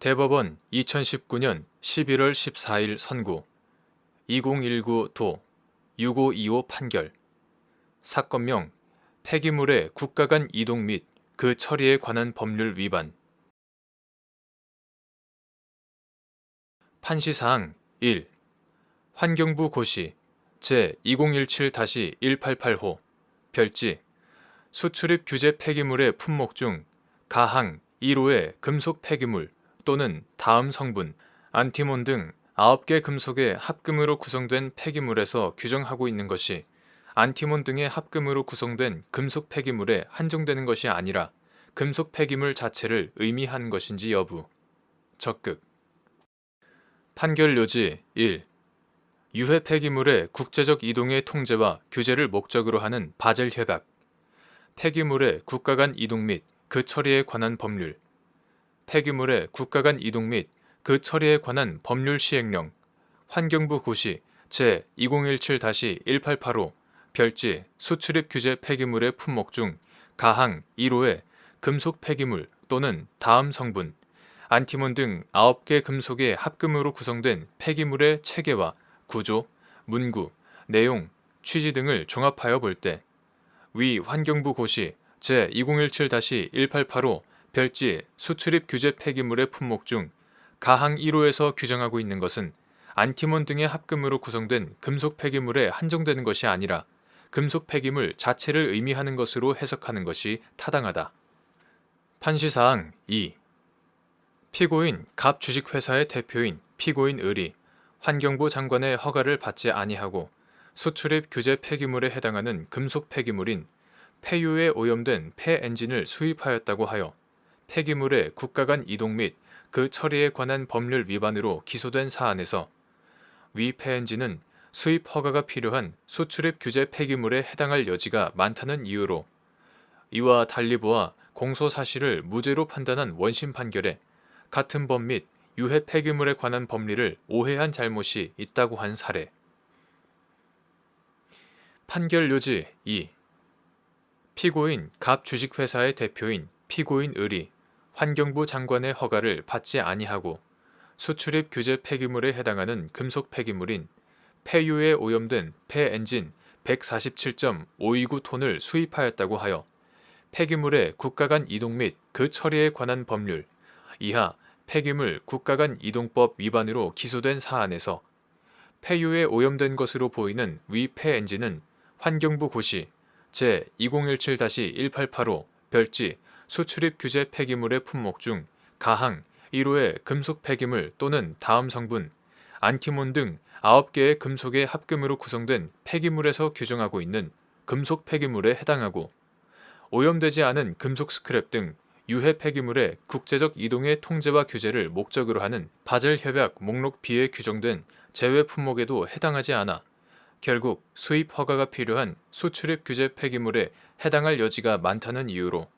대법원 2019년 11월 14일 선고. 2019도 6525 판결. 사건명 폐기물의 국가 간 이동 및 그 처리에 관한 법률 위반. 판시사항 1. 환경부 고시 제2017-188호. 별지 수출입 규제 폐기물의 품목 중 가항 1호의 금속 폐기물 또는 다음 성분, 안티몬 등 9개 금속의 합금으로 구성된 폐기물에서 규정하고 있는 것이 안티몬 등의 합금으로 구성된 금속 폐기물에 한정되는 것이 아니라 금속 폐기물 자체를 의미하는 것인지 여부. 적극. 판결 요지 1. 유해 폐기물의 국제적 이동의 통제와 규제를 목적으로 하는 바젤 협약. 폐기물의 국가 간 이동 및 그 처리에 관한 법률. 폐기물의 국가 간 이동 및 그 처리에 관한 법률 시행령. 환경부 고시 제2017-1885 별지 수출입 규제 폐기물의 품목 중 가항 1호의 금속 폐기물 또는 다음 성분, 안티몬 등 9개 금속의 합금으로 구성된 폐기물의 체계와 구조, 문구, 내용, 취지 등을 종합하여 볼 때 위 환경부 고시 제2017-1885 별지 수출입 규제 폐기물의 품목 중 가항 1호에서 규정하고 있는 것은 안티몬 등의 합금으로 구성된 금속 폐기물에 한정되는 것이 아니라 금속 폐기물 자체를 의미하는 것으로 해석하는 것이 타당하다. 판시사항 2. 피고인 갑 주식회사의 대표인 피고인 을이 환경부 장관의 허가를 받지 아니하고 수출입 규제 폐기물에 해당하는 금속 폐기물인 폐유에 오염된 폐 엔진을 수입하였다고 하여 폐기물의 국가 간 이동 및 그 처리에 관한 법률 위반으로 기소된 사안에서 위 폐엔진은 수입 허가가 필요한 수출입 규제 폐기물에 해당할 여지가 많다는 이유로 이와 달리 보아 공소 사실을 무죄로 판단한 원심 판결에 같은 법 및 유해 폐기물에 관한 법리를 오해한 잘못이 있다고 한 사례. 판결 요지 2. 피고인 갑 주식회사의 대표인 피고인 을이 환경부 장관의 허가를 받지 아니하고 수출입 규제 폐기물에 해당하는 금속 폐기물인 폐유에 오염된 폐 엔진 147.529톤을 수입하였다고 하여 폐기물의 국가 간 이동 및 그 처리에 관한 법률 이하 폐기물 국가 간 이동법 위반으로 기소된 사안에서 폐유에 오염된 것으로 보이는 위 폐 엔진은 환경부 고시 제2017-1885 별지 수출입 규제 폐기물의 품목 중 가항 1호의 금속 폐기물 또는 다음 성분, 안티몬 등 9개의 금속의 합금으로 구성된 폐기물에서 규정하고 있는 금속 폐기물에 해당하고 오염되지 않은 금속 스크랩 등 유해 폐기물의 국제적 이동의 통제와 규제를 목적으로 하는 바젤 협약 목록 B에 규정된 제외 품목에도 해당하지 않아 결국 수입 허가가 필요한 수출입 규제 폐기물에 해당할 여지가 많다는 이유로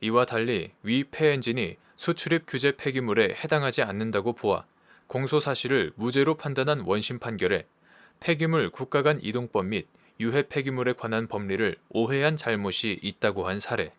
이와 달리 위 폐엔진이 수출입 규제 폐기물에 해당하지 않는다고 보아 공소 사실을 무죄로 판단한 원심 판결에 폐기물 국가 간 이동법 및 유해 폐기물에 관한 법리를 오해한 잘못이 있다고 한 사례.